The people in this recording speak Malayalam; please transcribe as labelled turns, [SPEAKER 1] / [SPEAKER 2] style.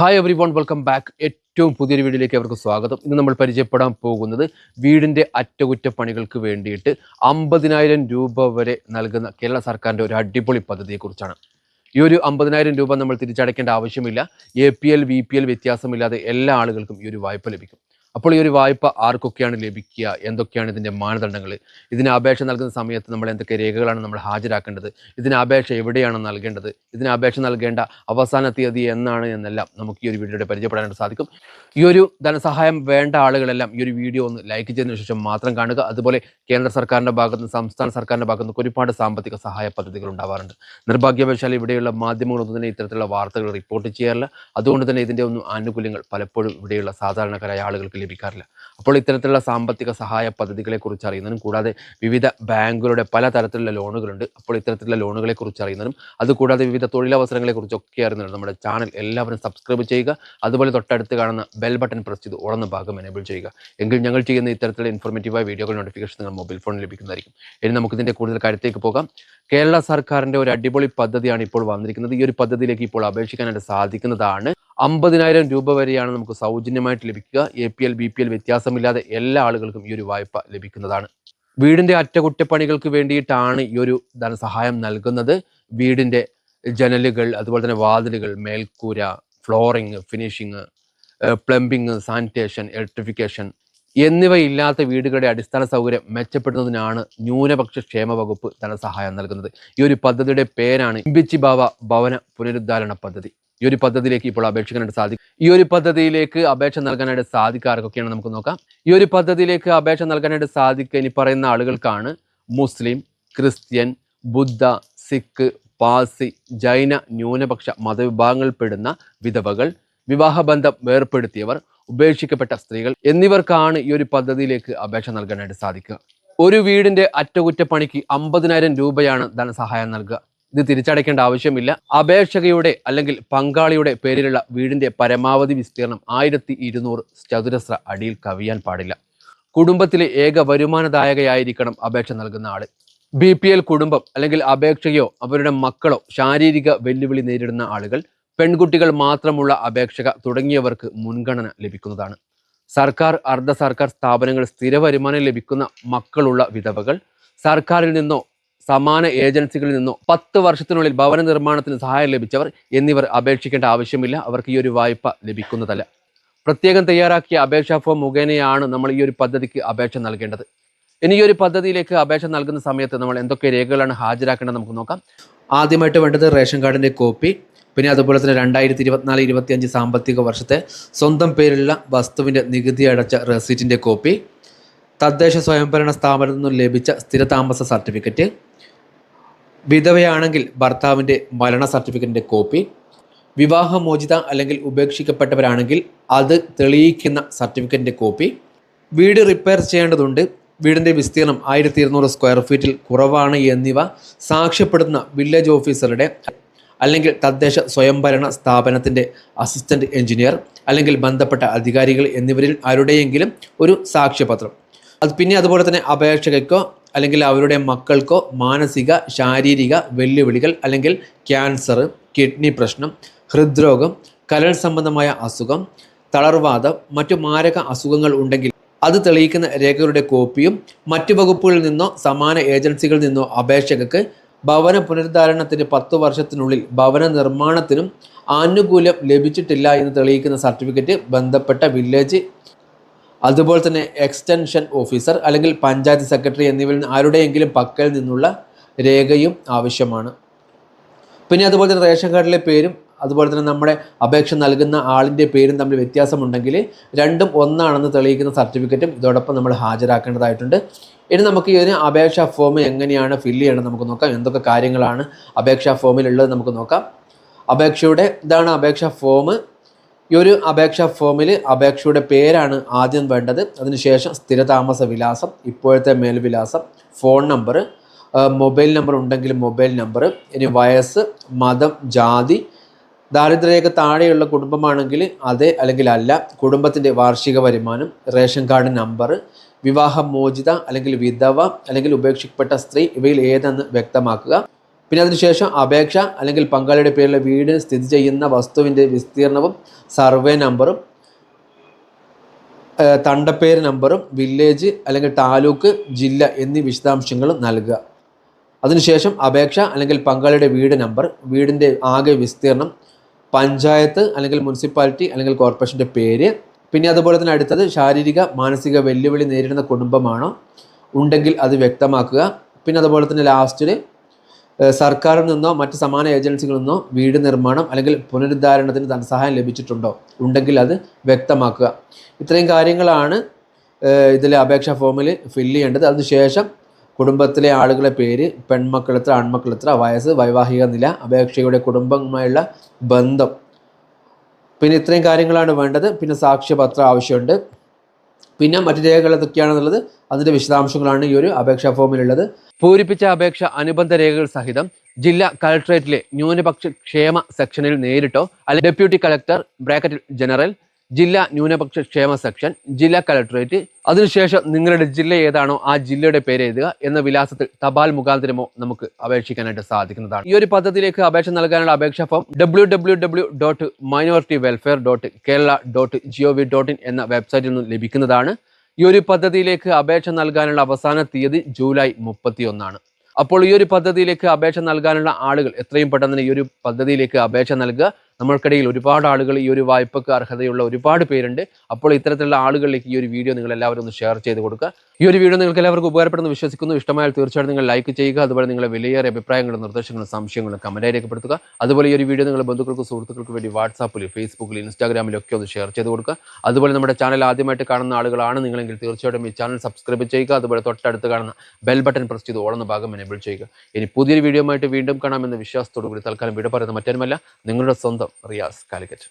[SPEAKER 1] Hi everyone welcome back ഏറ്റവും പുതിയൊരു വീഡിയോയിലേക്ക് അവർക്ക് സ്വാഗതം. ഇന്ന് നമ്മൾ പരിചയപ്പെടാൻ പോകുന്നത് വീടിന്റെ അറ്റകുറ്റപ്പണികൾക്ക് വേണ്ടിയിട്ട് അമ്പതിനായിരം രൂപ വരെ നൽകുന്ന കേരള സർക്കാരിന്റെ ഒരു അടിപൊളി പദ്ധതിയെക്കുറിച്ചാണ്. ഈ ഒരു അമ്പതിനായിരം രൂപ നമ്മൾ തിരിച്ചടയ്ക്കേണ്ട ആവശ്യമില്ല. A P L B P L വ്യത്യാസമില്ലാതെ എല്ലാ ആളുകൾക്കും ഈ ഒരു വായ്പ ലഭിക്കും. അപ്പോൾ ഈ ഒരു വായ്പ ആർക്കൊക്കെയാണ് ലഭിക്കുക? എന്തൊക്കെയാണ് ഇതിന്റെ മാനദണ്ഡങ്ങൾ? ഇതിന് അപേക്ഷ നൽകുന്ന സമയത്ത് നമ്മൾ എന്തൊക്കെ രേഖകളാണ് നമ്മൾ ഹാജരാക്കേണ്ടത്? ഇതിന് അപേക്ഷ എവിടെയാണ് നൽകേണ്ടത്? ഇതിന് അപേക്ഷ നൽകേണ്ട അവസാന തീയതി എന്നാണ് എന്നെല്ലാം നമുക്ക് ഈ ഒരു വീഡിയോയുടെ പരിചയപ്പെടാനായിട്ട് സാധിക്കും. ഈ ഒരു ധനസഹായം വേണ്ട ആളുകളെല്ലാം ഈ ഒരു വീഡിയോ ഒന്ന് ലൈക്ക് ചെയ്തതിനു ശേഷം മാത്രം കാണുക. അതുപോലെ കേന്ദ്ര സർക്കാരിന്റെ ഭാഗത്ത് നിന്ന് സംസ്ഥാന സർക്കാരിന്റെ ഭാഗത്ത് നിന്ന് ഒരുപാട് സാമ്പത്തിക സഹായ പദ്ധതികൾ ഉണ്ടാവാറുണ്ട്. നിർഭാഗ്യവശാൽ ഇവിടെയുള്ള മാധ്യമങ്ങളൊന്നും തന്നെ ഇത്തരത്തിലുള്ള വാർത്തകൾ റിപ്പോർട്ട് ചെയ്യാറില്ല. അതുകൊണ്ട് തന്നെ ഇതിന്റെ ഒന്നും ആനുകൂല്യങ്ങൾ പലപ്പോഴും ഇവിടെയുള്ള സാധാരണക്കാരായ ആളുകൾക്ക് ലഭിക്കാറില്ല. അപ്പോൾ ഇത്തരത്തിലുള്ള സാമ്പത്തിക സഹായ പദ്ധതികളെ കുറിച്ച് അറിയുന്നതിനും കൂടാതെ വിവിധ ബാങ്കുകളുടെ പല തരത്തിലുള്ള ലോണുകളുണ്ട്. അപ്പോൾ ഇത്തരത്തിലുള്ള ലോണുകളെ കുറിച്ച് അറിയുന്നതിനും അതുകൂടാതെ വിവിധ തൊഴിലവസരങ്ങളെ കുറിച്ചൊക്കെ അറിയുന്നതിനും നമ്മുടെ ചാനൽ എല്ലാവരും സബ്സ്ക്രൈബ് ചെയ്യുക. അതുപോലെ തൊട്ടടുത്ത് കാണുന്ന ബെൽ ബട്ടൺ പ്രസ് ചെയ്ത് ഉടന്ന ഭാഗം എനേബിൾ ചെയ്യുക. എങ്കിൽ ഞങ്ങൾ ചെയ്യുന്ന ഇത്തരത്തിലുള്ള ഇൻഫോർമേറ്റീവായ വീഡിയോകൾ നോട്ടിഫിക്കേഷൻ നിങ്ങൾ മൊബൈൽ ഫോണിൽ ലഭിക്കുന്നതായിരിക്കും. ഇനി നമുക്കിതിന്റെ കൂടുതൽ കാര്യത്തേക്ക് പോകാം. കേരള സർക്കാരിന്റെ ഒരു അടിപൊളി പദ്ധതിയാണ് ഇപ്പോൾ വന്നിരിക്കുന്നത്. ഈ ഒരു പദ്ധതിയിലേക്ക് ഇപ്പോൾ അപേക്ഷിക്കാനായിട്ട് സാധിക്കുന്നതാണ് അമ്പതിനായിരം രൂപ വരെയാണ് നമുക്ക് സൗജന്യമായിട്ട് ലഭിക്കുക. A P L B P L വ്യത്യാസമില്ലാതെ എല്ലാ ആളുകൾക്കും ഈ ഒരു വായ്പ ലഭിക്കുന്നതാണ്. വീടിന്റെ അറ്റകുറ്റപ്പണികൾക്ക് വേണ്ടിയിട്ടാണ് ഈ ഒരു ധനസഹായം നൽകുന്നത്. വീടിന്റെ ജനലുകൾ അതുപോലെ തന്നെ വാതിലുകൾ മേൽക്കൂര flooring finishing plumbing sanitation electrification എന്നിവയില്ലാത്ത വീടുകളുടെ അടിസ്ഥാന സൗകര്യം മെച്ചപ്പെടുത്തുന്നതിനാണ് ന്യൂനപക്ഷ ക്ഷേമ വകുപ്പ് ധനസഹായം നൽകുന്നത്. ഈ ഒരു പദ്ധതിയുടെ പേരാണ് ഇമ്പിച്ചി ബാവ ഭവന പുനരുദ്ധാരണ പദ്ധതി. ഈ ഒരു പദ്ധതിയിലേക്ക് ഇപ്പോൾ അപേക്ഷിക്കാനായിട്ട് സാധിക്കും ഈ ഒരു പദ്ധതിയിലേക്ക് അപേക്ഷ നൽകാനായിട്ട് സാധിക്കാർക്കൊക്കെയാണ് നമുക്ക് നോക്കാം. ഈ ഒരു പദ്ധതിയിലേക്ക് അപേക്ഷ നൽകാനായിട്ട് സാധിക്കുക ഇനി പറയുന്ന ആളുകൾക്കാണ് മുസ്ലിം ക്രിസ്ത്യൻ ബുദ്ധ സിഖ് പാസി ജൈന ന്യൂനപക്ഷ മതവിഭാഗങ്ങളിൽപ്പെടുന്ന വിധവകൾ വിവാഹബന്ധം വേർപ്പെടുത്തിയവർ ഉപേക്ഷിക്കപ്പെട്ട സ്ത്രീകൾ എന്നിവർക്കാണ് ഈ ഒരു പദ്ധതിയിലേക്ക് അപേക്ഷ നൽകാനായിട്ട് സാധിക്കുക. ഒരു വീടിന്റെ അറ്റകുറ്റപ്പണിക്ക് അമ്പതിനായിരം രൂപയാണ് ധനസഹായം നൽകുക. ഇത് തിരിച്ചടയ്ക്കേണ്ട ആവശ്യമില്ല. അപേക്ഷകയുടെ അല്ലെങ്കിൽ പങ്കാളിയുടെ പേരിലുള്ള വീടിന്റെ പരമാവധി വിസ്തീർണം ആയിരത്തി ഇരുന്നൂറ് ചതുരശ്ര അടിയിൽ കവിയാൻ പാടില്ല. കുടുംബത്തിലെ ഏക വരുമാനദായകയായിരിക്കണം അപേക്ഷ നൽകുന്ന ആൾ. ബി പി എൽ കുടുംബം അല്ലെങ്കിൽ അപേക്ഷകയോ അവരുടെ മക്കളോ ശാരീരിക വെല്ലുവിളി നേരിടുന്ന ആളുകൾ പെൺകുട്ടികൾ മാത്രമുള്ള അപേക്ഷക തുടങ്ങിയവർക്ക് മുൻഗണന ലഭിക്കുന്നതാണ്. സർക്കാർ അർദ്ധ സർക്കാർ സ്ഥാപനങ്ങൾ സ്ഥിര വരുമാനം ലഭിക്കുന്ന മക്കളുള്ള വിധവകൾ സർക്കാരിൽ നിന്നോ സമാന ഏജൻസികളിൽ നിന്നോ പത്ത് വർഷത്തിനുള്ളിൽ ഭവന നിർമ്മാണത്തിന് സഹായം ലഭിച്ചവർ എന്നിവർ അപേക്ഷിക്കേണ്ട ആവശ്യമില്ല. അവർക്ക് ഈ ഒരു വായ്പ ലഭിക്കുന്നതല്ല. പ്രത്യേകം തയ്യാറാക്കിയ അപേക്ഷാ ഫോം മുഖേനയാണ് നമ്മൾ ഈ ഒരു പദ്ധതിക്ക് അപേക്ഷ നൽകേണ്ടത്. ഇനി ഈ ഒരു പദ്ധതിയിലേക്ക് അപേക്ഷ നൽകുന്ന സമയത്ത് നമ്മൾ എന്തൊക്കെ രേഖകളാണ് ഹാജരാക്കേണ്ടത് നമുക്ക് നോക്കാം. ആദ്യമായിട്ട് വേണ്ടത് റേഷൻ കാർഡിന്റെ കോപ്പി പിന്നെ അതുപോലെ തന്നെ രണ്ടായിരത്തി ഇരുപത്തിനാല് ഇരുപത്തിയഞ്ച് സാമ്പത്തിക വർഷത്തെ സ്വന്തം പേരിലുള്ള വസ്തുവിന്റെ നികുതി അടച്ച റെസീറ്റിന്റെ കോപ്പി തദ്ദേശ സ്വയംഭരണ സ്ഥാപനത്തിൽ നിന്നും ലഭിച്ച സ്ഥിരതാമസ സർട്ടിഫിക്കറ്റ് വിധവയാണെങ്കിൽ ഭർത്താവിന്റെ മരണ സർട്ടിഫിക്കറ്റിന്റെ കോപ്പി വിവാഹമോചിത അല്ലെങ്കിൽ ഉപേക്ഷിക്കപ്പെട്ടവരാണെങ്കിൽ അത് തെളിയിക്കുന്ന സർട്ടിഫിക്കറ്റിന്റെ കോപ്പി. വീട് റിപ്പയർ ചെയ്യേണ്ടതുണ്ട്. വീടിന്റെ വിസ്തീർണം ആയിരത്തി ഇരുന്നൂറ് സ്ക്വയർ ഫീറ്റിൽ കുറവാണ് എന്നിവ സാക്ഷ്യപ്പെടുത്തുന്ന വില്ലേജ് ഓഫീസറുടെ അല്ലെങ്കിൽ തദ്ദേശ സ്വയംഭരണ സ്ഥാപനത്തിന്റെ അസിസ്റ്റന്റ് എഞ്ചിനീയർ അല്ലെങ്കിൽ ബന്ധപ്പെട്ട അധികാരികൾ എന്നിവരിൽ ആരുടെയെങ്കിലും ഒരു സാക്ഷ്യപത്രം. അത് പിന്നെ അതുപോലെ തന്നെ അപേക്ഷകയ്ക്കോ അല്ലെങ്കിൽ അവരുടെ മക്കൾക്കോ മാനസിക ശാരീരിക വെല്ലുവിളികൾ അല്ലെങ്കിൽ ക്യാൻസർ കിഡ്നി പ്രശ്നം ഹൃദ്രോഗം കരൾ സംബന്ധമായ അസുഖം തളർവാദം മറ്റു മാരക അസുഖങ്ങൾ ഉണ്ടെങ്കിൽ അത് തെളിയിക്കുന്ന രേഖകളുടെ കോപ്പിയും മറ്റു വകുപ്പുകളിൽ നിന്നോ സമാന ഏജൻസികളിൽ നിന്നോ അപേക്ഷകർക്ക് ഭവന പുനരുദ്ധാരണത്തിന് പത്ത് വർഷത്തിനുള്ളിൽ ഭവന നിർമ്മാണത്തിനും ആനുകൂല്യം ലഭിച്ചിട്ടില്ല എന്ന് തെളിയിക്കുന്ന സർട്ടിഫിക്കറ്റ് ബന്ധപ്പെട്ട വില്ലേജ് അതുപോലെ തന്നെ എക്സ്റ്റൻഷൻ ഓഫീസർ അല്ലെങ്കിൽ പഞ്ചായത്ത് സെക്രട്ടറി എന്നിവരിൽ ആരുടെയെങ്കിലും പക്കൽ നിന്നുള്ള രേഖയും ആവശ്യമാണ്. പിന്നെ അതുപോലെ തന്നെ റേഷൻ കാർഡിലെ പേരും അതുപോലെ തന്നെ നമ്മുടെ അപേക്ഷ നൽകുന്ന ആളിന്റെ പേരും തമ്മിൽ വ്യത്യാസമുണ്ടെങ്കിൽ രണ്ടും ഒന്നാണെന്ന് തെളിയിക്കുന്ന സർട്ടിഫിക്കറ്റും ഇതോടൊപ്പം നമ്മൾ ഹാജരാക്കേണ്ടതായിട്ടുണ്ട്. ഇനി നമുക്ക് ഈ അപേക്ഷാ ഫോം എങ്ങനെയാണ് ഫില്ല് ചെയ്യണം നമുക്ക് നോക്കാം. എന്തൊക്കെ കാര്യങ്ങളാണ് അപേക്ഷാ ഫോമിലുള്ളത് നമുക്ക് നോക്കാം. അപേക്ഷയുടെ ഇതാണ് അപേക്ഷാ ഫോം ഈ ഒരു അപേക്ഷാ ഫോമിൽ അപേക്ഷയുടെ പേരാണ് ആദ്യം വേണ്ടത്. അതിനുശേഷം സ്ഥിരതാമസ വിലാസം ഇപ്പോഴത്തെ മേൽവിലാസം ഫോൺ നമ്പർ മൊബൈൽ നമ്പർ ഉണ്ടെങ്കിൽ മൊബൈൽ നമ്പർ ഇനി വയസ്സ് മതം ജാതി ദാരിദ്ര്യരേഖ താഴെയുള്ള കുടുംബമാണെങ്കിൽ അതെ അല്ലെങ്കിൽ അല്ല കുടുംബത്തിന്റെ വാർഷിക വരുമാനം റേഷൻ കാർഡ് നമ്പർ വിവാഹമോചിത അല്ലെങ്കിൽ വിധവ അല്ലെങ്കിൽ ഉപേക്ഷിക്കപ്പെട്ട സ്ത്രീ ഇവയിൽ ഏതെന്ന് വ്യക്തമാക്കുക. പിന്നെ അതിനുശേഷം അപേക്ഷ അല്ലെങ്കിൽ പങ്കാളിയുടെ പേരിൽ വീട് സ്ഥിതി ചെയ്യുന്ന വസ്തുവിന്റെ വിസ്തീർണവും സർവേ നമ്പറും തണ്ടപ്പേര് നമ്പറും വില്ലേജ് അല്ലെങ്കിൽ താലൂക്ക് ജില്ല എന്നീ വിശദാംശങ്ങളും നൽകുക. അതിനുശേഷം അപേക്ഷ അല്ലെങ്കിൽ പങ്കാളിയുടെ വീട് നമ്പർ വീടിന്റെ ആകെ വിസ്തീർണം പഞ്ചായത്ത് അല്ലെങ്കിൽ മുനിസിപ്പാലിറ്റി അല്ലെങ്കിൽ കോർപ്പറേഷന്റെ പേര് പിന്നെ അതുപോലെ തന്നെ അടുത്തത് ശാരീരിക മാനസിക വെല്ലുവിളി നേരിടുന്ന കുടുംബമാണോ ഉണ്ടെങ്കിൽ അത് വ്യക്തമാക്കുക. പിന്നെ അതുപോലെ തന്നെ ലാസ്റ്റിൽ സർക്കാരിൽ നിന്നോ മറ്റ് സമാന ഏജൻസികളിൽ നിന്നോ വീട് നിർമ്മാണം അല്ലെങ്കിൽ പുനരുദ്ധാരണത്തിന് ധനസഹായം ലഭിച്ചിട്ടുണ്ടോ? ഉണ്ടെങ്കിൽ അത് വ്യക്തമാക്കുക. ഇത്രയും കാര്യങ്ങളാണ് ഇതിലെ അപേക്ഷാ ഫോമിൽ ഫില്ല് ചെയ്യേണ്ടത്. അതിനുശേഷം കുടുംബത്തിലെ ആളുകളെ പേര് ആൺമക്കൾ എത്ര വയസ്സ് വൈവാഹിക നില അപേക്ഷയുടെ കുടുംബവുമായുള്ള ബന്ധം. പിന്നെ ഇത്രയും കാര്യങ്ങളാണ് വേണ്ടത്. പിന്നെ സാക്ഷ്യപത്രം ആവശ്യമുണ്ട്. പിന്നെ മറ്റു രേഖകൾ എന്തൊക്കെയാണെന്നുള്ളത് അതിന്റെ വിശദാംശങ്ങളാണ് ഈ ഒരു അപേക്ഷാ ഫോമിലുള്ളത്. പൂരിപ്പിച്ച അപേക്ഷ അനുബന്ധ രേഖകൾ സഹിതം ജില്ലാ കളക്ടറേറ്റിലെ ന്യൂനപക്ഷ ക്ഷേമ സെക്ഷനിൽ നേരിട്ടോ അല്ലെങ്കിൽ ഡെപ്യൂട്ടി കളക്ടർ ബ്രാക്കറ്റ് ജനറൽ ജില്ലാ ന്യൂനപക്ഷ ക്ഷേമ സെക്ഷൻ ജില്ലാ കലക്ടറേറ്റ് അതിനുശേഷം നിങ്ങളുടെ ജില്ല ഏതാണോ ആ ജില്ലയുടെ പേര് എഴുതുക എന്ന വിലാസത്തിൽ തപാൽ മുഖാന്തരമോ നമുക്ക് അപേക്ഷിക്കാനായിട്ട് സാധിക്കുന്നതാണ്. ഈ ഒരു പദ്ധതിയിലേക്ക് അപേക്ഷ നൽകാനുള്ള അപേക്ഷാ form W W W dot minority welfare dot Kerala dot G O V dot in എന്ന വെബ്സൈറ്റിൽ നിന്ന് ലഭിക്കുന്നതാണ്. ഈ ഒരു പദ്ധതിയിലേക്ക് അപേക്ഷ നൽകാനുള്ള അവസാന തീയതി ജൂലൈ മുപ്പത്തി ഒന്നാണ് അപ്പോൾ ഈ ഒരു പദ്ധതിയിലേക്ക് അപേക്ഷ നൽകാനുള്ള ആളുകൾ എത്രയും പെട്ടെന്ന് ഈ ഒരു പദ്ധതിയിലേക്ക് അപേക്ഷ നൽകുക. നമ്മൾക്കിടയിൽ ഒരുപാട് ആളുകൾ ഈ ഒരു വായ്പക്ക് അർഹതയുള്ള ഒരുപാട് പേരുണ്ട്. അപ്പോൾ ഇത്തരത്തിലുള്ള ആളുകളിലേക്ക് ഈ ഒരു വീഡിയോ നിങ്ങൾ എല്ലാവരും ഒന്ന് ഷെയർ ചെയ്ത് കൊടുക്കുക. ഈ ഒരു വീഡിയോ നിങ്ങൾക്ക് എല്ലാവർക്കും ഉപകാരപ്പെടുന്ന വിശ്വസിക്കുന്നു. ഇഷ്ടമായാൽ തീർച്ചയായിട്ടും നിങ്ങൾ ലൈക്ക് ചെയ്യുക. അതുപോലെ നിങ്ങളുടെ വിലയേറിയ അഭിപ്രായങ്ങളും നിർദ്ദേശങ്ങളും സംശയങ്ങളും കമന്റായി രേഖപ്പെടുത്തുക. അതുപോലെ ഈ ഒരു വീഡിയോ നിങ്ങളുടെ ബന്ധുക്കൾക്കും സുഹൃത്തുക്കൾക്കും വേണ്ടി വാട്സാപ്പിൽ ഫേസ്ബുക്കിൽ ഇൻസ്റ്റാഗ്രാമിലൊക്കെ ഒന്ന് ഷെയർ ചെയ്ത് കൊടുക്കുക. അതുപോലെ നമ്മുടെ ചാനൽ ആദ്യമായിട്ട് കാണുന്ന ആളുകളാണ് നിങ്ങളെങ്കിൽ തീർച്ചയായിട്ടും ഈ ചാനൽ സബ്സ്ക്രൈബ് ചെയ്യുക. അതുപോലെ തൊട്ടടുത്ത് കാണുന്ന ബെൽ ബട്ടൺ പ്രസ് ചെയ്ത് ഓടുന്ന ഭാഗം എനേബിൾ ചെയ്യുക. ഇനി പുതിയൊരു വീഡിയോ ആയിട്ട് വീണ്ടും കാണാമെന്ന വിശ്വാസത്തോടു കൂടി തൽക്കാലം വിടപറയുന്ന മറ്റൊന്നുമല്ല. മറ്റൊരുമല്ല നിങ്ങളുടെ സ്വന്തം റിയാസ് കാലിക്കറ്റ്.